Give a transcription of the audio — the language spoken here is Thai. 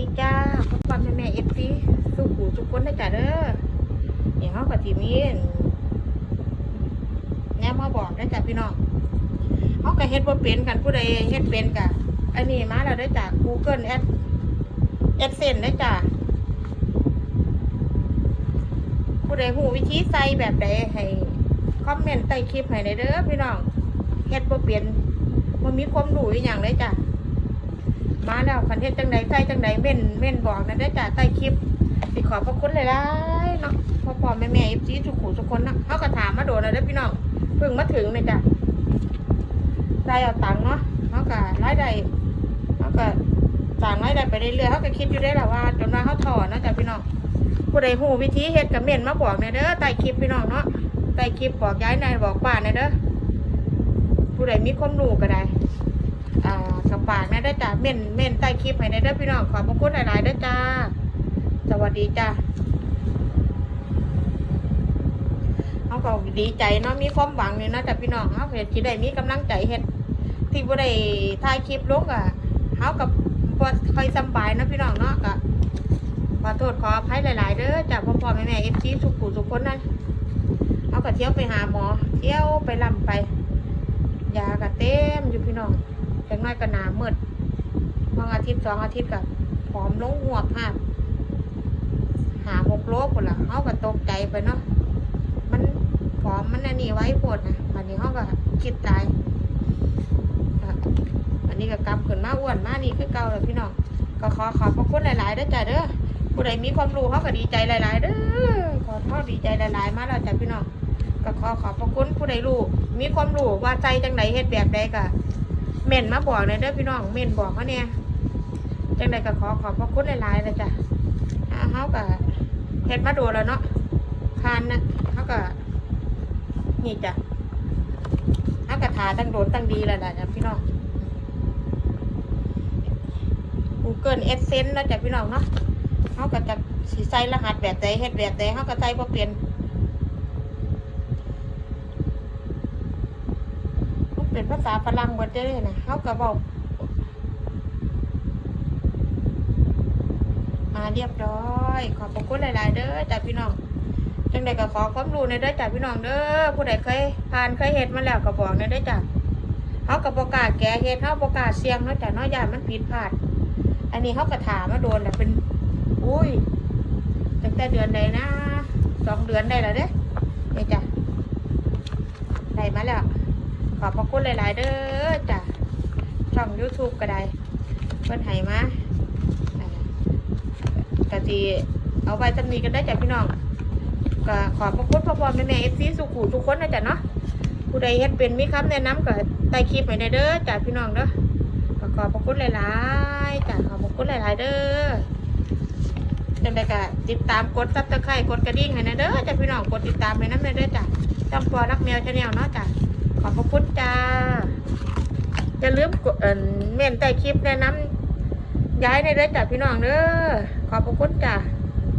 ดีจ้าพ่อพ่อแม่แม่เอฟซีสู้หูทุกคนได้จ้าเด้อเดี๋ยเขากับทีมีนแนวมาบอกได้จ้าพี่น้องเขาก็เฮ็ดบ่เป็นกันผู้ใดเฮ็ดเป็นกะอันนี้มาแล้วได้จ้า Google Ad AdSense ได้จ้าผู้ใดหูวิธีใส่แบบใดให้คอมเมนต์ใต้คลิปให้ได้เด้อพี่น้องเฮ็ดบ่เป็นบ่มีความรู้อีหยังเลยจ้า มาแล้วคันเทศจังใดใส่จังใดเม่นเม่นบอกนะได้จ้าใต้คลิปสิขอพระคุณหลายๆเนาะพ่อพ่อแม่แม่เอฟซีทุกขู่ทุกคนเนาะเขาก็ถามมาโดนแล้วเด้พี่น้องเพิ่งมาถึงเลยจ้ะใส่เอาตังค์เนาะเขาก็รายได้เขาก็สั่งรายได้ไปเรื่อยๆเขาก็คิดอยู่ได้แหละว่าจนว่าเขาถอนเนาะจ้ะพี่น้องผู้ใดหูวิธีเฮ็ดกับเม่นมาบอกเนี่ยเด้อใต้คลิปพี่น้องเนาะใต้คลิปบอกย้ายนายบอกป้าเนี่ยเด้อผู้ใดมีความรู้ก็ได้ อ่ากับปากนะได้จ้าเม่นเม่นใต้คลิปให้ได้เด้พี่น้องขอบพระคุณหลายๆเด้จ้า สวัสดีจ้าเขาก็ดีใจเนาะมีความหวังนี่นะจ้าพี่น้องเขาเห็นที่ได้มีกำลังใจเฮ็ดที่บ่ได้ถ่ายคลิปลงอะเขากับบ่ค่อยสบายนะพี่น้องเนาะก็ขอโทษขออภัยหลายๆเด้อจ้าพ่อพ่อแม่แม่เอฟซีสุขุสุขคนนั้นเขาก็เที่ยวไปหาหมอ เที่ยวไปลำไป ยาก็เต็มอยู่พี่น้องจังน้อยก็หนามืดบางอาทิตย์สองอาทิตย์กับผอมลงหัวภาพหาหกโลพุ่นละเขาก็ตกใจไปเนาะมันผอมมันอันนี้ไว้ปวดนะวันนี้เขาก็คิดตายอะอันนี้ก็กำขึ้นมาอ้วนมานี่คือเก่าเลยพี่น้องก็ขอขอบพระคุณหลายๆด้อจ้ะเด้อผู้ใดมีความรู้เขาก็ดีใจหลาย ๆ เด้อขอขอดีใจหลาย ๆ มาแล้วจ้ะพี่น้อง ก็ขอขอบพระคุณผู้ใดรู้มีความรู้ว่าใจจังไหนเฮ็ดแบบใดก็เม่นมาบอกเลยเด้อพี่น้องเม่นบอกเขาเนี่ยจังใดก็ขอขอบพระคุณหลายๆเลยจ้ะเขาก็เฮ็ดมาดูแล้วเนาะทานนะเขาก็นี่จ้ะเขาก็ทาตั้งโดนตั้งดีแล้วล่ะจ้ะพี่น้อง Google Adsense แล้วจ้ะพี่น้องเนาะเขาก็จะสีใส่รหัสแบบใดเฮ็ดแบบใดเขาก็ใส่บ่เปลี่ยน มัน เป็นภาษาฝรั่งหมดเลยนะเขาก็บอกมาเรียบร้อย ขอบคุณหลาย ๆ เด้อจ้าพี่น้องจังใดก็ขอความรู้ในเด้อจ้าพี่น้องเด้อผู้ใดเคยผ่านเคยเฮ็ดมาแล้วก็บอกในเด้อจ้าเขากับประกาศแก้เฮ็ดเขาประกาศเสี่ยงเนาะจ้าเนาะยานมันผิดพลาด อันนี้เขาก็ถามมาโดนแล้วเป็น อุ้ยตั้งแต่เดือนใดนะสองเดือนได้แล้วเด้เนี่ยจ้ะได้มาแล้ว ขอบพระคุณหลายๆเด้อจ้ะช่อง YouTube ก็ได้เพิ่นให้มาอ่ากะทีเอาไว้จำนีกันได้จ้ะพี่น้องก็ขอบพระคุณพ่อพ่อแม่แม่เอฟซีสุขุทุกคนนะจ้ะเนาะผู้ใดเฮ็ดเป็นมีคำแนะนำก็ใต้คลิปไว้ในเด้อจ้ะพี่น้องเด้อก็ขอบพระคุณหลายๆจ้ะขอบพระคุณหลาย ๆ เด้อจังใดก็ติดตามกดซับสไครต์กดกระดิ่งให้นะเด้อจ้ะพี่น้องกดติดตามให้นำเด้อจ้ะจำปอรักแมวชาแนลเนาะจ้ะ ขอบพระคุณจ้าอย่าลืมกดเอ่อเม่นใต้คลิปแนะนำย้ายในเด้อจ้ะพี่น้องเด้อขอบพระคุณจ้า